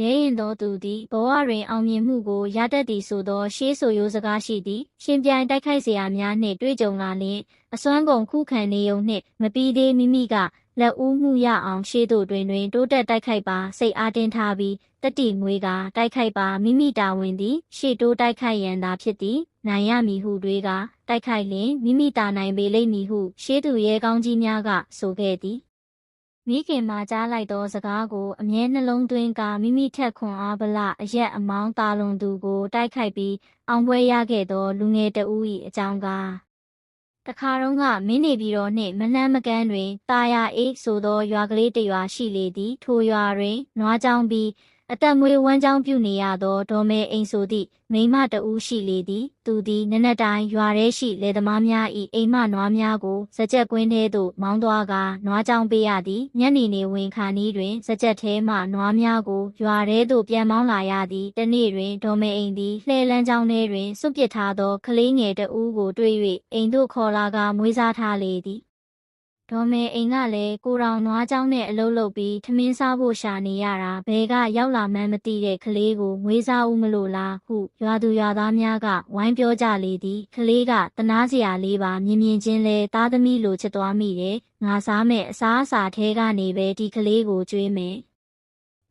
ရဲရင်သောသူသည်ဘဝတွင်အောင်မြင်မှုကိုရတတ်သည်ဆိုသော ရှေးဆိုရိုးစကားရှိသည်ရှင်ပြိုင်တိုက်ခိုက်စရာများနှင့်တွေ့ကြုံလာလျင်အစွမ်းကုန်ခုခံနေုံနှင့်မပြီးသေးမိမိကလက်ဦးမှုရအောင်ရှေးသို့တွင်တွင်တိုးတက်တိုက်ခိုက်ပါစိတ်အားတင်းထားပြီးတတိငွေကတိုက်ခိုက်ပါမိမိတာဝန်သည် ရှေ့တိုးတိုက်ခိုက်ရန်သာဖြစ်သည်နိုင်ရမည်ဟုတွေကတိုက်ခိုက်လျင်မိမိတာနိုင်ပေလိမ့်မည်ဟု ရှေးသူရဲကောင်းကြီးများကဆိုခဲ့သည် မိခင်မှာကြားလိုက်သောစကားကိုအမြဲနှလုံးသွင်းကမိမိထက်ခွန်အားဗလအရက်အမောင်းတာလွန်သူကိုတိုက်ခိုက်ပြီးအောင်ပွဲရခဲ့သောလူငယ်တဦး၏အကြောင်းကားတခါတော့ကမင်းနေပြည်တော်နှင့်မနှမ်းမကန်းတွင်တာယာအိတ်ဆိုသောရွာကလေးတစ်ရွာရှိလေသည်ထိုရွာတွင်နွားကြောင်းပြီး အသက်မွေးဝမ်းကြောင်းပြုနေရသောဒေါ်မဲအိမ်ဆိုသည့်မိမတဦးရှိလေသည် သူသည်နက်နက်တိုင်းရွာထဲရှိလယ်သမားများ၏အိမ်မနွားများကိုစကြက်ကွင်းထဲသို့မောင်းသွားကာနွားကြောင်းပေးရသည်ညနေနေဝင်ခါနီးတွင်စကြက်ထဲမှနွားများကိုရွာထဲသို့ပြန်မောင်းလာရသည်တနေ့တွင်ဒေါ်မဲအိမ်သည်လှဲလန်းကြောင်းထဲတွင်စွန့်ပစ်ထားသောကလေးငယ်တဦးကိုတွေ့၍အိမ်သို့ခေါ်လာကာမွေးစားထားလေသည် ဒေါ်မေအိမ်ကလည်းကိုရောင်နွားเจ้าနဲ့အလုပ်လုပ်ပြီးထမင်းစားဖို့ရှာနေရတာဘဲကရောက်လာမှန်းမသိတဲ့ကလေးကိုငွေစားဦးမလို့လားဟုရွာသူရွာသားများကဝိုင်းပြောကြလေသည်ကလေးကတနာစရာလေးပါမြင်မြင်ချင်းလဲသားသမီးလိုချစ်သွားမိတယ်ငါစားမဲ့အစားအစာထဲကနေပဲဒီကလေးကိုကြွေးမယ်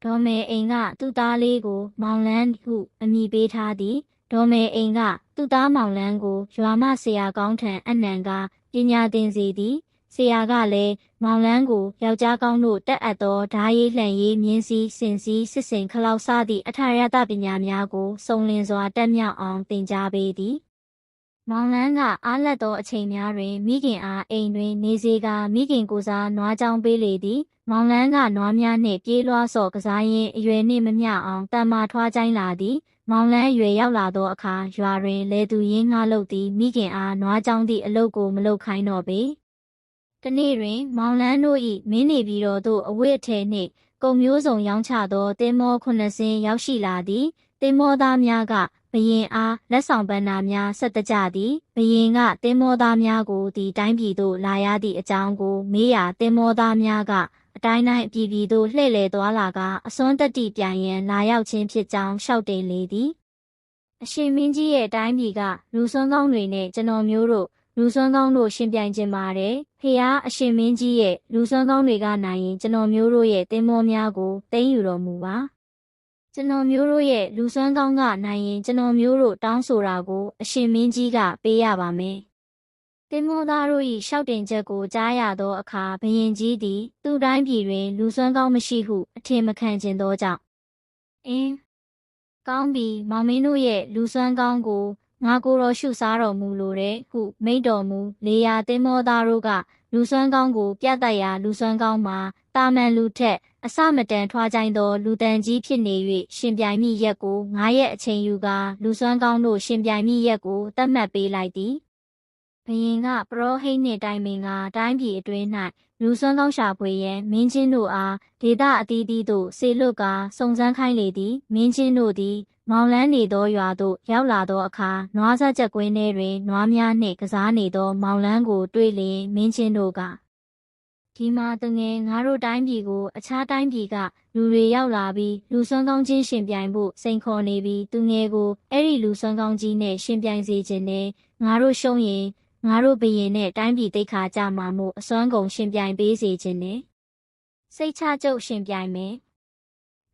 ဒေါ်မေအိမ်ကသူ့သားလေးကို မောင်လန်းဟုအမည်ပေးထားသည်ဒေါ်မေအိမ်ကသူ့သားမောင်လန်းကိုရွာမဆရာကောင်းထံအနံကပညာသင်စေသည် ဆရာကလည်းမောင်လန်းကိုယောက်ျားကောင်းတို့တက်အပ်သောဓာရီလှန်ရေးမြင်းစည်းစင်စည်းစစ်စင်ခလောက်စသည့်အထာရတပညာများကိုစုံလင်စွာတက်မြောက်အောင်သင်ကြားပေးသည်မောင်လန်းကအားလက်သောအချိန်များတွင် မိခင်အားအိမ်တွင် နေစေကမိခင်ကိုစားနွားကြောင်းပေးလေသည်မောင်လန်းကနွားများနှင့်ပြေးလွှားစော်ကစားရင်းအရွယ်နှင့်မမျှအောင်တန်မာထွားကြိုင်းလာသည်မောင်လန်းအရွယ်ရောက်လာသောအခါရွာတွင်လေသူရင်းငှားလုပ်သည်မိခင်အားနွားကြောင်းသည့်အလုပ်ကိုမလုပ်ခိုင်းတော့ပေ တနေ့တွင် မောင်လန်းတို့၏မင်းနေပြည်တော်သို့အဝတ်အထည်နှင့်ကုံမျိုးစုံရောင်းချသောတင်မောခုနှစ်စင်းရောက်ရှိလာသည်တင်မောသားများကဘရင်အားလက်ဆောင်ပန်းနာများဆက်တကြသည်ဘရင်ကတင်မောသားများကိုဒီတိုင်းပြည်သို့လာရသည့်အကြောင်းကိုမေးရာတင်မောသားများကအတိုင်းတိုင်းအပြည်ပြည်သို့လှည့်လည်သွားလာကအစွန်းတက်တိပြန်ရန်လာရောက်ခြင်းဖြစ်ကြောင်းရှောက်တင်လေသည်အရှင်မင်းကြီးရဲ့တိုင်းပြည်ကလူစွန်းကောင်းတွေနဲ့ကျွန်တော်မျိုးတို့ လူစွမ်းကောင်းတို့ရှင်ပြိုင်ခြင်းပါတယ်။ဖះအရှင်မင်းကြီးရဲ့လူစွမ်းကောင်းတွေကနိုင်ရင်ကျွန်တော်မျိုးတို့ရဲ့သင်္ဘောများကိုသိမ်းယူတော်မူပါ။ကျွန်တော်မျိုးတို့ရဲ့လူစွမ်းကောင်းကနိုင်ရင်ကျွန်တော်မျိုးတို့တောင်းဆိုတာကိုအရှင်မင်းကြီးကပေးရပါမယ်။တင်မောသားတို့၏ရှောက်တင်ချက်ကိုကြားရသောအခါဘယင်ကြီးသည်သူ့တိုင်းပြည်တွင်လူစွမ်းကောင်းမရှိဟုအထင်မခံခြင်းသောကြောင့်အင်းကောင်းပြီမောင်မင်းတို့ရဲ့လူစွမ်းကောင်းကို ငါကိုယ်တော်ရှုစားတော်မူလိုတဲ့ဟုမိန့်တော်မူလေယာသင်္ဘောသားတို့ကလူစွမ်းကောင်းကိုပြတ်တက်ရာလူစွမ်းကောင်းမှာတာမန်လူထက်အစမတန်ထွားကြိုင်းသောလူတန်ကြီးဖြစ်နေ၍ရှင်ပြိုင်မိရက်ကိုငါးရက်အချိန်ယူကာလူစွမ်းကောင်းတို့ရှင်ပြိုင်မိရက်ကိုတတ်မှတ်ပေးလိုက်သည် ဘရင်ကပရောဟိတ်နှင့်တိုင်ပင်ကတိုင်းပြည်အတွင်း၌လူစွမ်းကောင်းရှာဖွေရန်မင်းချင်းတို့အားဒေသအသီးသီးသို့ဆေလွတ်ကာစုံစမ်းခိုင်းလေသည်မင်းချင်းတို့သည် မောင်လန်းနေသောရွာသို့ရောက်လာသောအခါနွားစားချက်ကွင်းထဲတွင်နွားများနှင့်ကစားနေသော မောင်လန်းကိုတွေ့လျင်မင်းချင်းတို့ကဒီမှာတငယ်ငါတို့တိုင်းပြည်ကိုအခြားတိုင်းပြည်ကလူတွေရောက်လာပြီးလူဆွမ်းကောင်းချင်းရှင်ပြိုင်ဖို့စိန်ခေါ်နေပြီးသူငယ်ကိုအဲ့ဒီလူဆွမ်းကောင်းကြီးနဲ့ရှင်ပြိုင်စေခြင်းနဲ့ငါတို့ရှုံးရင် ငါတို့ဘရင်နဲ့တိုင်းပြည်တိတ်ခါကြမှာမို့အစွမ်းကုန်ရှင်ပြိုင်ပေးစေခြင်းနဲ့စိတ်ချကြုတ်ရှင်ပြိုင်မယ်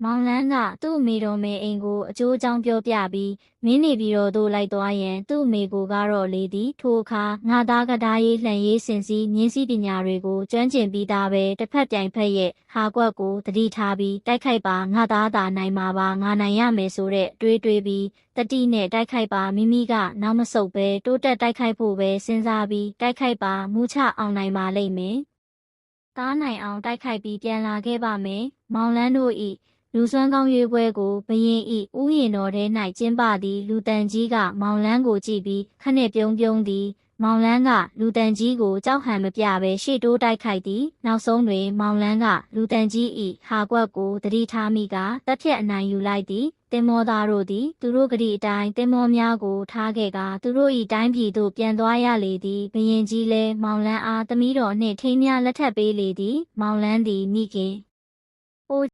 မောင်လန်းကသူ့အမေတော်မေအိမ်ကိုအကျိုးအကြောင်းပြောပြပြီးမင်းနေပြည်တော်သို့လိုက်သွားရန်သူ့အမေကိုကတော့လေသည်ထိုအခါငါသားကဒါရေးလှန်ရေးစင်စည်းမြင်းစည်းပညာတွေကိုကျွမ်းကျင်ပြီးသားပဲတစ်ဖက်ပြိုင်ဖက်ရဲ့ဟာကွက်ကိုတတိထားပြီးတိုက်ခိုက်ပါငါသားသာနိုင်မှာပါငါနိုင်ရမယ်ဆိုတဲ့တွေးတွေးပြီးတတိနဲ့တိုက်ခိုက်ပါမိမိကနောက်မဆုတ်ပဲတိုးတက်တိုက်ခိုက်ဖို့ပဲစဉ်းစားပြီးတိုက်ခိုက်ပါမူးချအောင်နိုင်ပါလိမ့်မယ်သားနိုင်အောင်တိုက်ခိုက်ပြီးပြန်လာခဲ့ပါမယ်မောင်လန်းတို့ဤ လူစွမ်းကောင်းရွေးပွဲကိုဘရင်ဤဥယျင်တော်ထဲ၌ကျင်းပသည်လူတန်ကြီးကမောင်လန်းကိုကြည့်ပြီးခနဲ့ပြုံးပြုံးသည်မောင်လန်းကလူတန်ကြီးကိုကြောက်ဟန်မပြဘဲရှေ့တိုးတိုက်ခိုက်သည်နောက်ဆုံးတွင်မောင်လန်းကလူတန်ကြီးဤဟာကွက်ကိုတတိထားမိကတက်ဖြတ်အနိုင်ယူလိုက်သည်တင်မောသားတို့သည်သူတို့ကတိအတိုင်းတင်မောများကိုထားခဲ့ကသူတို့၏တိုင်းပြည်သို့ပြန်သွားရလေသည်ဘရင်ကြီးလည်းမောင်လန်းအားသမီးတော်နှင့်ထိမ်းများလက်ထပ်ပေးလေသည်မောင်လန်းသည်မိခင်